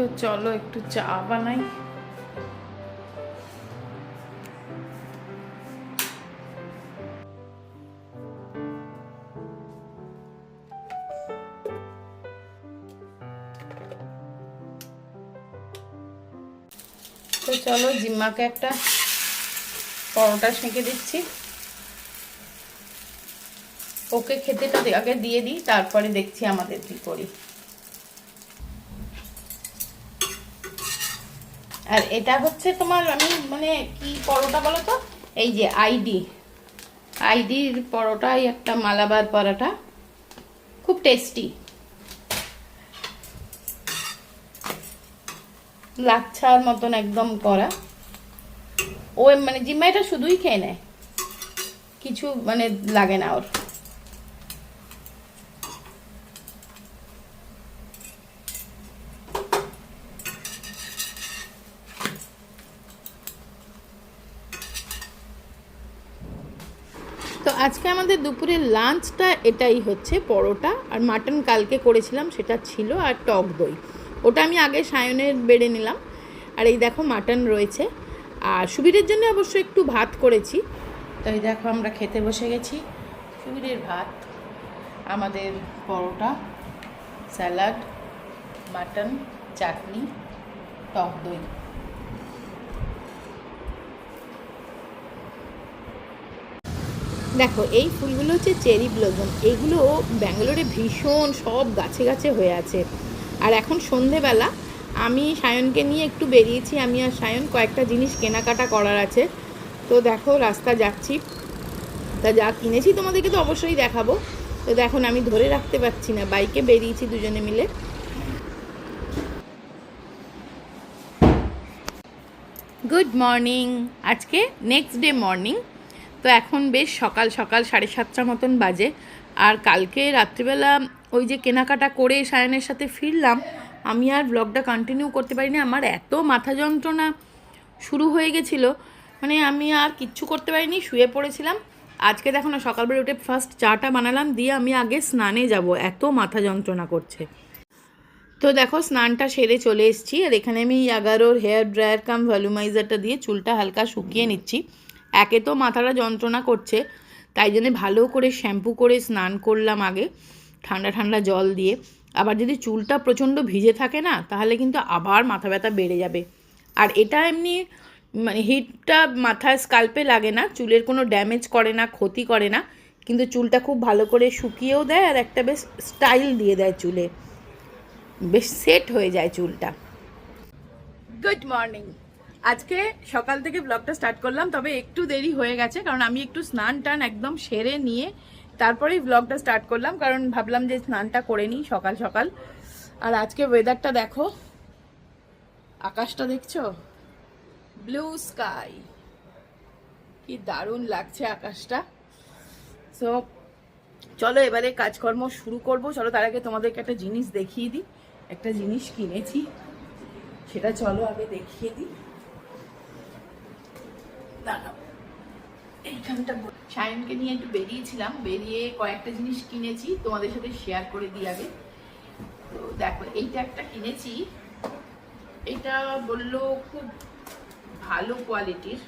তো চলো একটু চা বানাই। তো চলো জিম্মাকে একটা পরোটা সেঁকে দিচ্ছি। ওকে খেতেটা আগে দিয়ে দিই, তারপরে দেখছি আমাদের কি করি। আর এটা হচ্ছে তোমার আমি মানে কি পরোটা বলো তো? এই যে আইডি আইডির পরোটাই একটা মালাবার পরোটা। খুব টেস্টি। লাচ্ছার মতন একদম করা। ও মানে জিম্মাইটা শুধুই খেয়ে নেয়। কিছু মানে লাগে না ওর। আজকে আমাদের দুপুরের লাঞ্চটা এটাই হচ্ছে, পরোটা। আর মাটন কালকে করেছিলাম, সেটা ছিল আর টক দই। ওটা আমি আগে সায়নের বেড়ে নিলাম। আর এই দেখো মাটন রয়েছে। আর সুবীরের জন্য অবশ্য একটু ভাত করেছি। তো এই দেখো আমরা খেতে বসে গেছি। সুবীরের ভাত, আমাদের পরোটা স্যালাড মাটন চাটনি, টক দই। দেখো এই ফুলগুলো হচ্ছে চেরি ব্লজম এগুলো ব্যাঙ্গালোরে ভীষণ সব গাছে গাছে হয়ে আছে। আর এখন সন্ধেবেলা আমি সায়নকে নিয়ে একটু বেরিয়েছি। আমি আর সায়ন কয়েকটা জিনিস কেনাকাটা করার আছে। তো দেখো রাস্তা যাচ্ছি। তা যা কিনেছি তোমাদেরকে তো অবশ্যই দেখাবো। তো দেখো না, আমি ধরে রাখতে পারছি না। বাইকে বেরিয়েছি দুজনে মিলে। গুড মর্নিং আজকে নেক্সট ডে মর্নিং তো এখন বেশ সকাল সকাল সাড়ে সাতটা মতন বাজে। আর কালকে রাত্রিবেলা ওই যে কেনাকাটা করে সায়নের সাথে ফিরলাম, আমি আর ব্লগটা কন্টিনিউ করতে পারিনি। আমার এত মাথা যন্ত্রণা শুরু হয়ে গেছিল মানে আমি আর কিচ্ছু করতে পারিনি, শুয়ে পড়েছিলাম। আজকে দেখো না, সকালবেলা উঠে ফার্স্ট চাটা বানালাম, দিয়ে আমি আগে স্নানে যাব। এত মাথা যন্ত্রণা করছে। তো দেখো, স্নানটা সেরে চলে এসেছি। আর এখানে আমি এগারোর হেয়ার ড্রায়ার কাম ভ্যালুমাইজারটা দিয়ে চুলটা হালকা শুকিয়ে নিচ্ছি। একে তো মাথাটা যন্ত্রণা করছে, তাই জন্য ভালো করে শ্যাম্পু করে স্নান করলাম আগে, ঠান্ডা ঠান্ডা জল দিয়ে। আবার যদি চুলটা প্রচণ্ড ভিজে থাকে না, তাহলে কিন্তু আবার মাথা ব্যথা বেড়ে যাবে। আর এটা এমনি মানে হিটটা মাথায় স্কাল্পে লাগে না, চুলের কোনো ড্যামেজ করে না, ক্ষতি করে না, কিন্তু চুলটা খুব ভালো করে শুকিয়েও দেয় আর একটা বেশ স্টাইল দিয়ে দেয় চুলে। বেশ সেট হয়ে যায় চুলটা। গুড মর্নিং আজকে সকাল থেকে ব্লগটা স্টার্ট করলাম, তবে একটু দেরি হয়ে গেছে, কারণ আমি একটু স্নান টান একদম সেরে নিয়ে তারপরেই ব্লগটা স্টার্ট করলাম, কারণ ভাবলাম যে স্নানটা করে নিই সকাল সকাল। আর আজকে ওয়েদারটা দেখো, আকাশটা দেখছ? ব্লু স্কাই কি দারুণ লাগছে আকাশটা। সো চলো এবারে কাজকর্ম শুরু করব। চলো তার আগে তোমাদেরকে একটা জিনিস দেখিয়ে দিই, একটা জিনিস কিনেছি, সেটা চলো আগে দেখিয়ে দিই। ব- সায়নকে নিয়ে একটু বেরিয়েছিলাম। বেরিয়ে কয়েকটা জিনিস কিনেছি, তোমাদের সাথে শেয়ার করে দিই আগে। তো দেখো, এইটা একটা কিনেছি। এটা বলল খুব ভালো কোয়ালিটির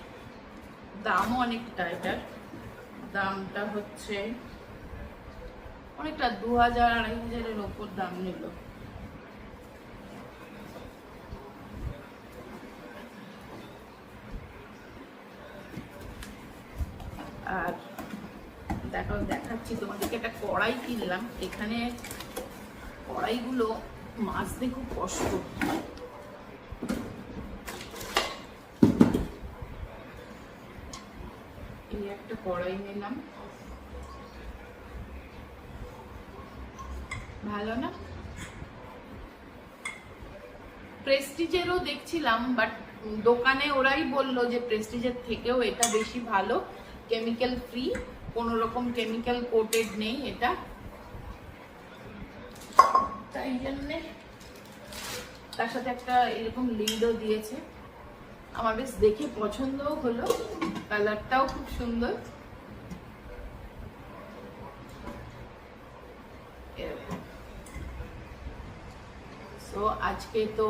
দামও অনেকটা এটার। দামটা হচ্ছে অনেকটা দু হাজার, আড়াই হাজারের ওপর দাম নিল আর দেখো দেখাচ্ছি, তোমাদেরকে একটা কড়াই কিনলাম। এখানে কড়াইগুলো মাজতে খুব কষ্ট। প্রেস্টিজেরও দেখছিলাম, বাট দোকানে ওরাই বলল যে প্রেস্টিজের থেকেও এটা বেশি ভালো, কেমিক্যাল ফ্রি। কোনো রকম কেমিক্যাল কোটেড নেই এটা। তাই জন্যে তার সাথে একটা এরকম লিডও দিয়েছে। আমার বেশ দেখে পছন্দও হলো কালারটাও খুব সুন্দর। তো আজকে তো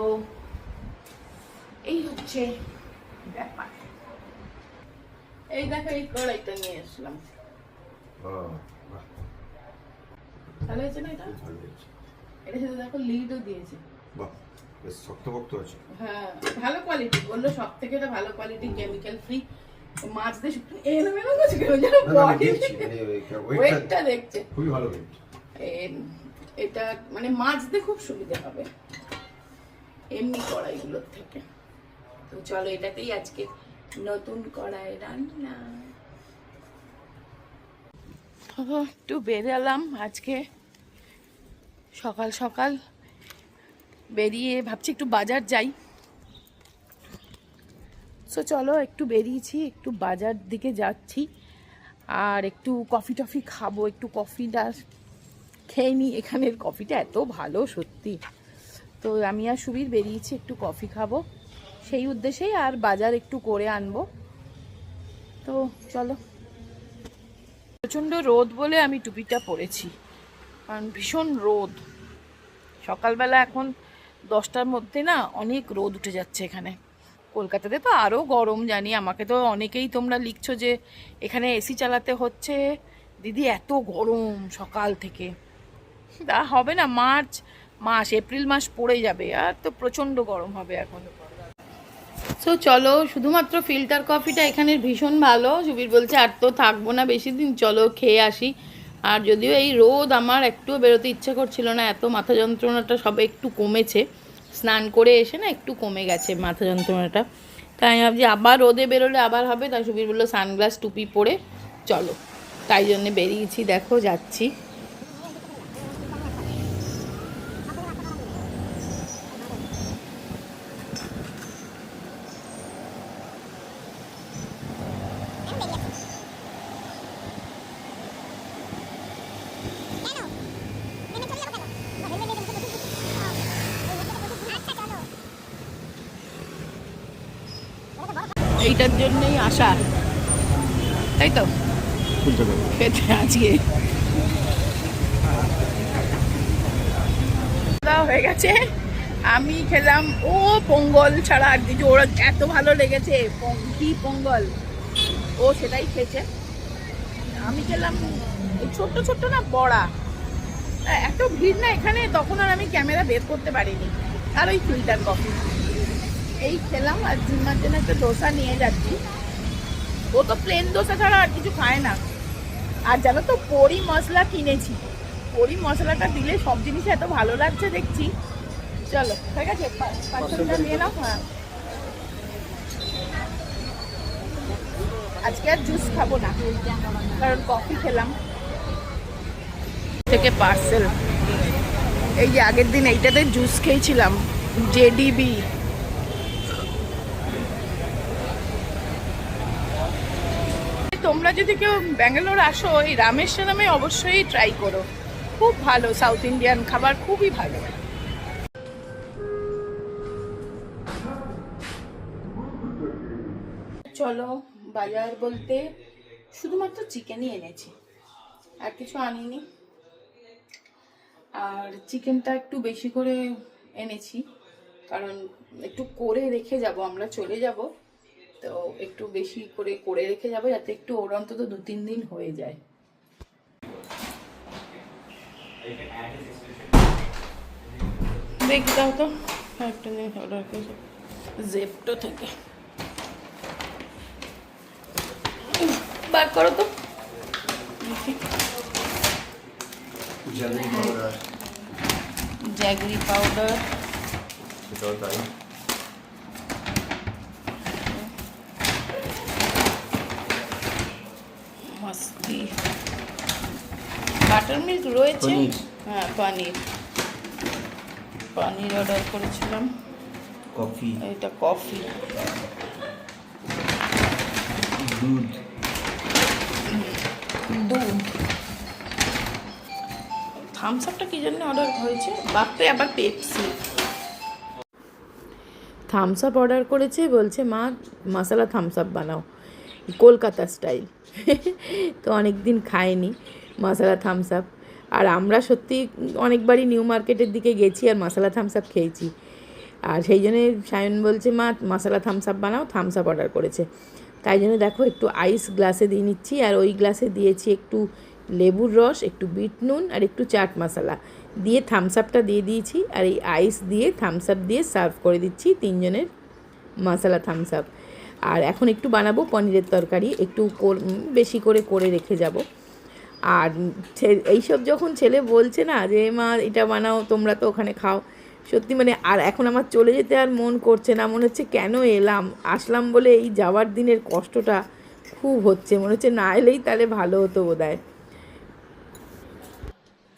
এই হচ্ছে ব্যাপার। এই দেখো, এই কড়াইটা নিয়ে আসলাম। ভালো হয়েছে না এটা? ভালো হয়েছে। এটা সাথে দেখো লিডও দিয়েছে। বাহ, বেশ শক্তপোক্ত আছে। হ্যাঁ ভালো কোয়ালিটি বলল সব থেকে এটা ভালো কোয়ালিটি কেমিক্যাল ফ্রি মাছ দিয়ে এলোমেলো করছে কেন যেন না, না, আমি body দেখছি, মানে ওই ওয়েটটা দেখছে। খুবই ভালো weight। এটা মানে মাছতে খুব সুবিধা হবে। এমনি কড়াইগুলোর থেকে। তো চলো এটাতেই আজকে নতুন কড়াই রান্না। একটু বেরালাম আজকে সকাল সকাল বেরিয়ে ভাবছি একটু বাজার যাই। সো চলো, একটু বেরিয়েছি, একটু বাজার দিকে যাচ্ছি। আর একটু কফি টফি খাব, একটু কফিটা খেয়ে নিই এখানের কফিটা এত ভালো, সত্যি। তো আমি আর সুবীর বেরিয়েছি, একটু কফি খাব। সেই উদ্দেশ্যেই আর বাজার একটু করে আনব। তো চলো। প্রচণ্ড রোদ বলে আমি টুপিটা পরেছি। কারণ ভীষণ রোদ। সকালবেলা এখন দশটার মধ্যে না অনেক রোদ উঠে যাচ্ছে এখানে। কলকাতাতে তো আরও গরম, জানি। আমাকে তো অনেকেই তোমরা লিখছো যে এখানে এসি চালাতে হচ্ছে। দিদি, এত গরম সকাল থেকে। তা হবে না, মার্চ, মাস, এপ্রিল মাস পড়ে যাবে। আর তো প্রচণ্ড গরম হবে এখন। সো চলো, শুধুমাত্র ফিল্টার কফিটা এখানের ভীষণ ভালো। সুবীর বলছে, আর তো থাকব না, বেশি দিন চলো খেয়ে আসি। আর যদিও এই রোদ আমার একটুও বেরোতে ইচ্ছে করছিল না, এত মাথা যন্ত্রণাটা সব একটু কমেছে। স্নান করে এসে না একটু কমে গেছে মাথা যন্ত্রণাটা। তাই আমি ভাবছি, আবার রোদে বেরোলে আবার হবে। তাই সুবীর বলল, সানগ্লাস টুপি পরে চলো। তাই জন্যে বেরিয়েছি, দেখো, যাচ্ছি। এইটার জন্যই আসা তাই তো? খেতে আজকে। হয়ে গেছে। আমি খেলাম ও পঙ্গল ছাড়া আর কিছু ওরা এত ভালো লেগেছে। কি পঙ্গল? ও সেটাই খেয়েছে। আমি খেলাম ছোট্ট ছোট্ট না বড়া। এত ভিড় না এখানে তখন আর আমি ক্যামেরা বের করতে পারিনি। আর ওই ফিল্টার কফি। এই খেলাম আর জিম্মার জন্য একটা দোসা নিয়ে যাচ্ছি। ও তো প্লেন দোসা ছাড়া আর কিছু খায় না। আর জানো তো, পরি মশলা কিনেছি। পরি মশলাটা দিলে সব জিনিস এত ভালো লাগছে দেখছি। চলো, ঠিক আছে পাঁচশোটা নিয়ে নাও। হ্যাঁ। আজকে আর জুস খাব না, কারণ কফি খেলাম। থেকে পার্সেল এই যে আগের দিন এইটাতে জুস খেয়েছিলাম জেডিবি তোমরা যদি কেউ ব্যাঙ্গালোর আসো, এই রামেশ্বরমে অবশ্যই ট্রাই করো। খুব ভালো সাউথ ইন্ডিয়ান খাবার খুবই ভালো। চলো, বাজার বলতে শুধুমাত্র চিকেনই এনেছি। আর কিছু আনিনি। আর চিকেনটা একটু বেশি করে এনেছি। কারণ একটু করে রেখে যাব, আমরা চলে যাব। তো একটু বেশি করে করে রেখে যাব যাতে একটু ওর অন্তত দু তিন দিন হয়ে যায়। দেখি দাও তো একটা জিনিস অর্ডার করেছি। জেপটো থেকে। বার করো তো। জ্যাগরি পাউডার সেটাও তাই। বাটার মিল্ক রয়েছে। হ্যাঁ পনির। পানির অর্ডার করেছিলাম। কফি। এটা কফি। দুধ। দুধ। থামস আপটা কি জন্য অর্ডার হয়েছে? বাপরে আবার পেপসি থামস আপ অর্ডার করেছে বলছে মা মশলা থামস আপ বানাও। কলকাতা স্টাইল তো অনেক দিন খায়নি মশলা থামস আপ আর আমরা সত্যি অনেকবারই নিউ মার্কেটের দিকে গেছি আর মশালা থামস আপ খেয়েছি। আর সেই জন্যে সায়ন বলছে, মা, মশলা থামস আপ বানাও থামস আপ অর্ডার করেছে। তাই জন্য দেখো একটু আইস গ্লাসে দিয়ে নিচ্ছি আর ওই গ্লাসে দিয়েছি একটু লেবুর রস, একটু বিট নুন আর একটু চাট মশলা। দিয়ে থামস আপটা দিয়ে দিয়েছি আর এই আইস দিয়ে থামস আপ দিয়ে সার্ভ করে দিচ্ছি তিনজনের মশালা থামস আপ আর এখন একটু বানাবো পনিরের তরকারি, একটু বেশি করে করে রেখে যাব। আর এইসব যখন ছেলে বলছে না যে, মা, এটা বানাও, তোমরা তো ওখানে খাও। সত্যি মানে আর এখন আমার চলে যেতে আর মন করছে না। মনে হচ্ছে কেন এলাম? আসলাম বলে এই যাওয়ার দিনের কষ্টটা খুব হচ্ছে। মনে হচ্ছে না এলেই তাহলে ভালো হতো বোধ হয়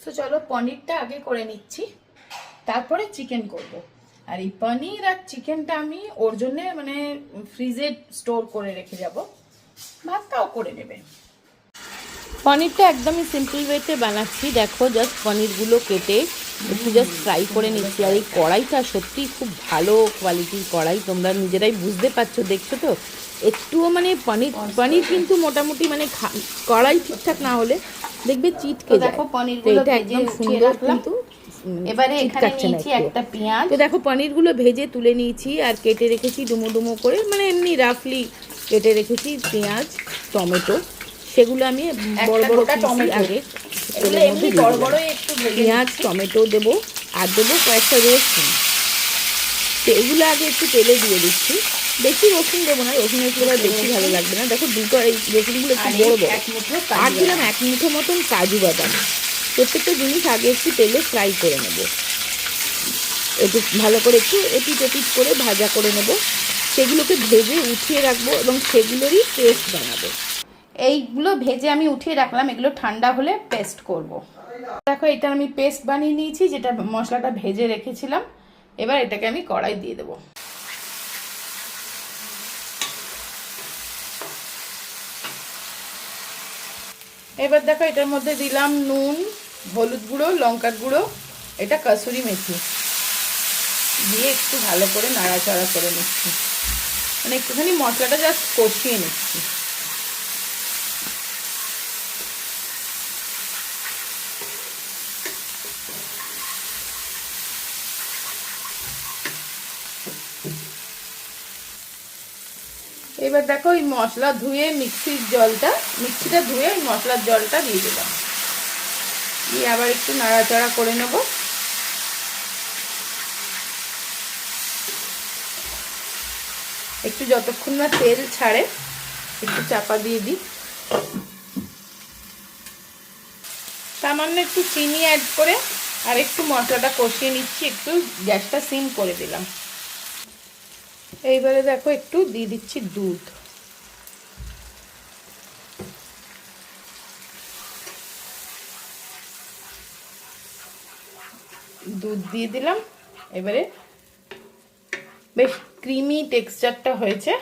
তো চলো পনিরটা আগে করে নিচ্ছি। তারপরে চিকেন করব। আর এই পনির আর চিকেনটা আমি ওর জন্যে মানে ফ্রিজে স্টোর করে রেখে যাব। ভাতটাও করে নেবে। পনিরটা একদমই সিম্পল ওয়েতে বানাচ্ছি। দেখো জাস্ট পনিরগুলো কেটে একটু জাস্ট ফ্রাই করে নিচ্ছি। আর এই কড়াইটা সত্যিই খুব ভালো কোয়ালিটির কড়াই। তোমরা নিজেরাই বুঝতে পারছ দেখছ তো? একটুও মানে পনির পনির কিন্তু মোটামুটি মানে কড়াই ঠিকঠাক না হলে দেখবে চিটকে দেখো পনিরগুলো এটা একদম সুন্দর কিন্তু এবারে এখানে নিয়েছি একটা পেঁয়াজ। তো দেখো পনিরগুলো ভেজে তুলে নিয়েছি আর কেটে রেখেছি ডুমো ডুমো করে। মানে এমনি রাফলি কেটে রেখেছি পেঁয়াজ টমেটো। সেগুলো আমি বড় বড় টমেটো। আগে তেলের মধ্যে বড় বড় একটু পেঁয়াজ টমেটো দেবো আর দেবো কয়েকটা রসুন। তো এগুলো আগে একটু তেলে দিয়ে দিচ্ছি। বেশি রসুন দেবো না রসুনের ফ্লেভার বেশি ভালো লাগবে না। দেখো দুটো এই রসুনগুলো একটু বড় বড়। আর দিলাম এক মুঠো মতন কাজু বাদাম। প্রত্যেকটা জিনিস আগে একটু তেলে ফ্রাই করে নেব। একটু ভালো করে একটু এপিট এপিট করে ভাজা করে নেব। সেগুলোকে ভেজে উঠিয়ে রাখব এবং সেগুলোরই পেস্ট বানাবো। এইগুলো ভেজে আমি উঠিয়ে রাখলাম, এগুলো ঠান্ডা হলে পেস্ট করব। দেখো, এটা আমি পেস্ট বানিয়ে নিয়েছি, যেটা মশলাটা ভেজে রেখেছিলাম। এবার এটাকে আমি কড়াই দিয়ে দেবো। এবার দেখো, এটার মধ্যে দিলাম নুন, হলুদ গুঁড়ো, লঙ্কার গুঁড়ো, এটা কাসুরি মেথি। দিয়ে একটু ভালো করে নাড়াচাড়া করে নিচ্ছি। মানে একটুখানি মশলাটা জাস্ট কষিয়ে নিচ্ছি। এবার দেখো ওই মশলা ধুয়ে মিক্সির জলটা মিক্সিটা ধুয়ে ওই মশলার জলটা দিয়ে দিলাম। দিয়ে আবার একটু নাড়াচাড়া করে নেব। একটু যতক্ষণ না তেল ছাড়ে, একটু চাপা দিয়ে দিই। সামান্য একটু চিনি অ্যাড করে আর একটু মশলাটা কষিয়ে নিচ্ছি, একটু গ্যাসটা সিম করে দিলাম। এইবারে দেখো একটু দিয়ে দিচ্ছি দুধ। দুধ দিয়ে দিলাম। এবারে বেশ ক্রিমি টেক্সচারটা হয়েছে।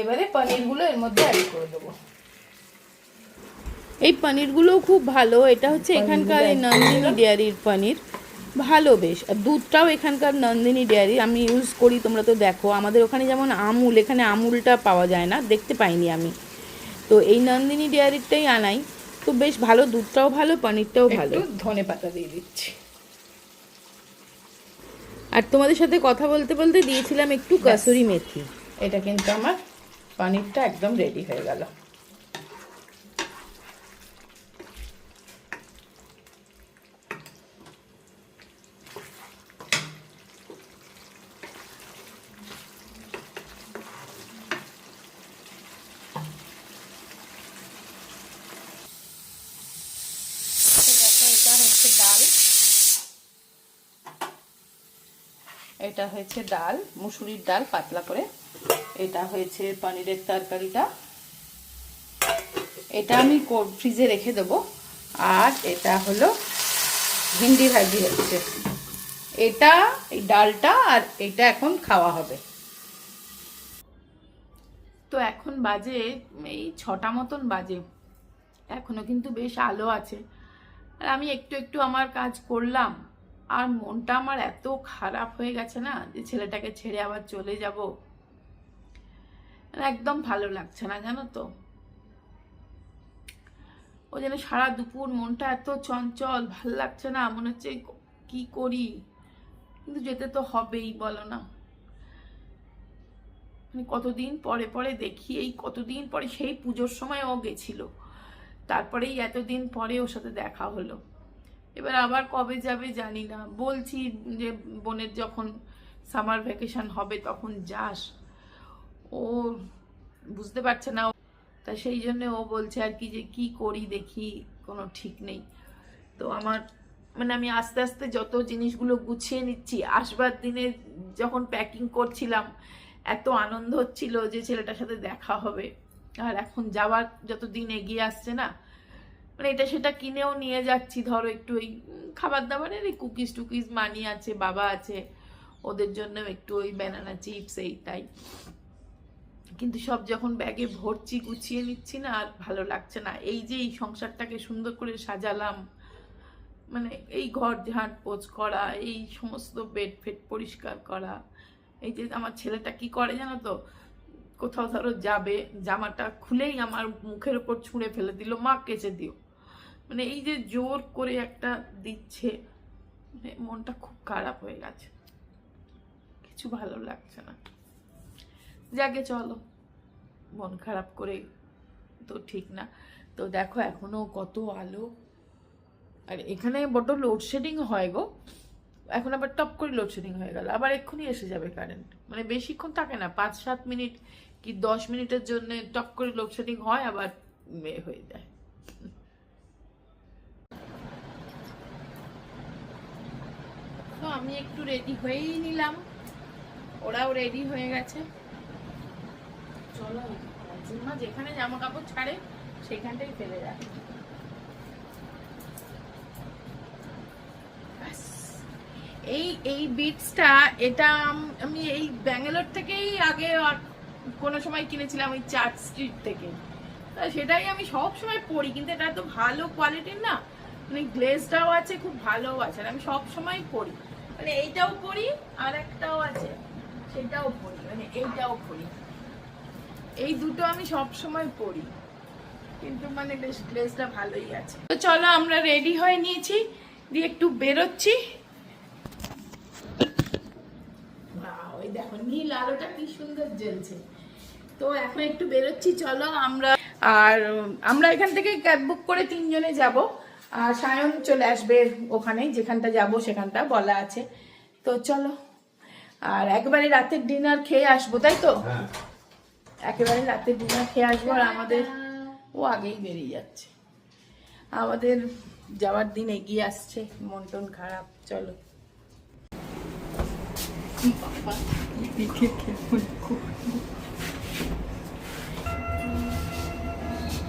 এবারে পনিরগুলো এর মধ্যে অ্যাড করে দেবো। এই পনিরগুলোও খুব ভালো। এটা হচ্ছে এখানকার নন্দিনী ডেয়ারির পনির। ভালো বেশ। আর দুধটাও এখানকার নন্দিনী ডেয়ারি আমি ইউজ করি তোমরা তো দেখো। আমাদের ওখানে যেমন আমুল এখানে আমুলটা পাওয়া যায় না দেখতে পাইনি আমি। তো এই নন্দিনী ডেয়ারিটাই আনাই। তো বেশ ভালো দুধটাও ভালো পনিরটাও ভালো। ধনে পাতা দিয়ে দিচ্ছি। আর তোমাদের সাথে কথা বলতে বলতে দিয়েছিলাম একটু কাসুরি মেথি। এটা কিন্তু আমার পনিরটা একদম রেডি হয়ে গেল দেখো এটা হচ্ছে ডাল এটা হয়েছে ডাল, মুসুরির ডাল পাতলা করে। এটা হয়েছে পনিরের তরকারিটা। এটা আমি ফ্রিজে রেখে দেবো। আর এটা হলো ভিন্ডি ভাজি হচ্ছে। এটা, এই ডালটা আর এটা এখন খাওয়া হবে। তো এখন বাজে, এই ছটা মতন বাজে। এখনও কিন্তু বেশ আলো আছে। আর আমি একটু একটু আমার কাজ করলাম। আর মনটা আমার এত খারাপ হয়ে গেছে না যে ছেলেটাকে ছেড়ে আবার চলে যাব? একদম ভালো লাগছে না, জানো তো? ও যেন সারা দুপুর মনটা এত চঞ্চল, ভালো লাগছে না, মনে হচ্ছে কি করি? কিন্তু যেতে তো হবেই, বলো না? মানে কতদিন পরে পরে দেখি, এই কতদিন পরে সেই পুজোর সময় ও গেছিল। তারপরেই এতদিন পরে ওর সাথে দেখা হলো। এবার আবার কবে যাবে জানি না। বলছি যে বোনের যখন সামার ভ্যাকেশন হবে তখন যাস। ও বুঝতে পারছে না তা সেই জন্য ও বলছে আর কি যে কি করি দেখি, কোনো ঠিক নেই। তো আমার মানে আমি আস্তে আস্তে যত জিনিসগুলো গুছিয়ে নিচ্ছি, আসবার দিনে যখন প্যাকিং করছিলাম, এত আনন্দ হচ্ছিল যে ছেলেটার সাথে দেখা হবে। আর এখন যাওয়ার যত দিন এগিয়ে আসছে না মানে এটা সেটা কিনেও নিয়ে যাচ্ছি, ধরো একটু ওই খাবার দাবারের এই কুকিজ টুকিজ মানি আছে, বাবা আছে, ওদের জন্য একটু ওই ব্যানানা চিপস এই তাই। কিন্তু সব যখন ব্যাগে ভরছি, গুছিয়ে নিচ্ছি না, আর ভালো লাগছে না। এই যে এই সংসারটাকে সুন্দর করে সাজালাম মানে এই ঘর ঝাঁট পোছ করা, এই সমস্ত বেড ফেড পরিষ্কার করা, এই যে আমার ছেলেটা কি করে জানো তো? কোথাও ধরো যাবে, জামাটা খুলেই আমার মুখের উপর ছুঁড়ে ফেলে দিল, মা, কেচে দিও। মানে এই যে জোর করে একটা দিচ্ছে মানে মনটা খুব খারাপ হয়ে গেছে। কিছু ভালো লাগছে না। যাকে চলো, মন খারাপ করে তো ঠিক না। তো দেখো এখনও কত আলো। আর এখানে বড্ড লোডশেডিং হয় গো। এখন আবার টপ করে লোডশেডিং হয়ে গেল। আবার এক্ষুনি এসে যাবে কারেন্ট মানে বেশিক্ষণ থাকে না পাঁচ সাত মিনিট কি দশ মিনিটের জন্য টপ করে লোডশেডিং হয়, আবার হয়ে যায়। তো আমি একটু রেডি হয়েই নিলাম। ওরাও রেডি হয়ে গেছে। চলো যেখানে জামা কাপড় ছাড়ে, সেখানটাই ফেলে যায়। এই এই বিটসটা এটা আমি এই ব্যাঙ্গালোর থেকেই আগে কোনো সময় কিনেছিলাম, ওই চার্চ স্ট্রিট থেকে। তা সেটাই আমি সব সময় পরি, কিন্তু এটা তো ভালো কোয়ালিটির না। মানে গ্লেজটাও আছে, খুব ভালোও আছে, আর আমি সব সময় পরি। মানে এইটাও পরি আর একটাও আছে, সেটাও পরি মানে এইটাও পরি এই দুটো আমি সব সময় পরি কিন্তু মানে বেশ গ্লেজটা ভালোই আছে। তো চলো আমরা রেডি হয়ে নিয়েছি, দিয়ে একটু বেরোচ্ছি। ওই দেখো, নীল আলোটা কি সুন্দর জ্বলছে। তো এখন একটু বেরোচ্ছি, চলো আমরা। আর আমরা এখান থেকে ক্যাব বুক করে তিনজনে যাব। সায়ন চলে আসবে ওখানে যেখানটা যাব সেখানটা বলা আছে। তো চলো আর একবারে রাতের ডিনার খেয়ে আসব তাই তো? হ্যাঁ। একেবারে রাতের ডিনার খেয়ে আসব আর আমাদের ও আগেই বেরিয়ে যাচ্ছে। আমাদের যাওয়ার দিন এগিয়ে আসছে মন টন খারাপ চলো।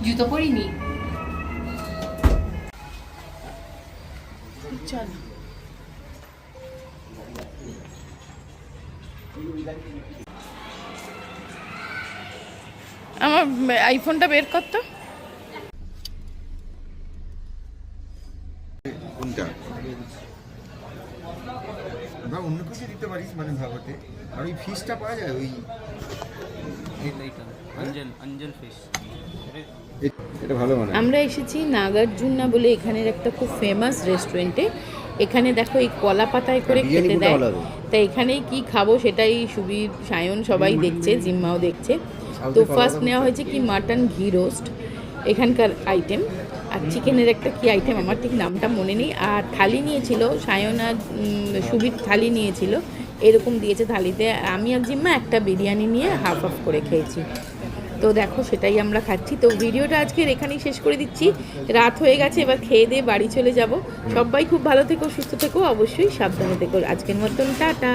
জুতো পরিনি? চলো। আমার আইফোনটা বের করতো কোনটা? বা অন্য কিছু দিতে পারিস মানে ভাবতে আর ওই ফিসটা পাওয়া যায়, ওই এইটা অঞ্জল অঞ্জল ফিশ এটা ভালো মানে আমরা এসেছি নাগার্জুনা বলে এখানের একটা খুব ফেমাস রেস্টুরেন্টে এখানে দেখো এই কলা পাতায় করে খেতে দেয়। তা এখানেই কি খাব সেটাই সুবীর সায়ন সবাই দেখছে জিম্মাও দেখছে। তো ফার্স্ট নেওয়া হয়েছে কি মাটন ঘি রোস্ট এখানকার আইটেম আর চিকেনের একটা কি আইটেম আমার ঠিক নামটা মনে নেই। আর থালি নিয়েছিল সায়ন আর সুবীর থালি নিয়েছিল। এরকম দিয়েছে থালিতে। আর আমি আর জিম্মা একটা বিরিয়ানি নিয়ে হাফ হাফ করে খেয়েছি। তো দেখো, সেটাই আমরা খাচ্ছি। তো ভিডিওটা আজকের এখানেই শেষ করে দিচ্ছি। রাত হয়ে গেছে, এবার খেয়ে দিয়ে বাড়ি চলে যাব। সবাই খুব ভালো থেকো, সুস্থ থেকো, অবশ্যই সাবধানে থেকো। আজকের মতন, টাটা।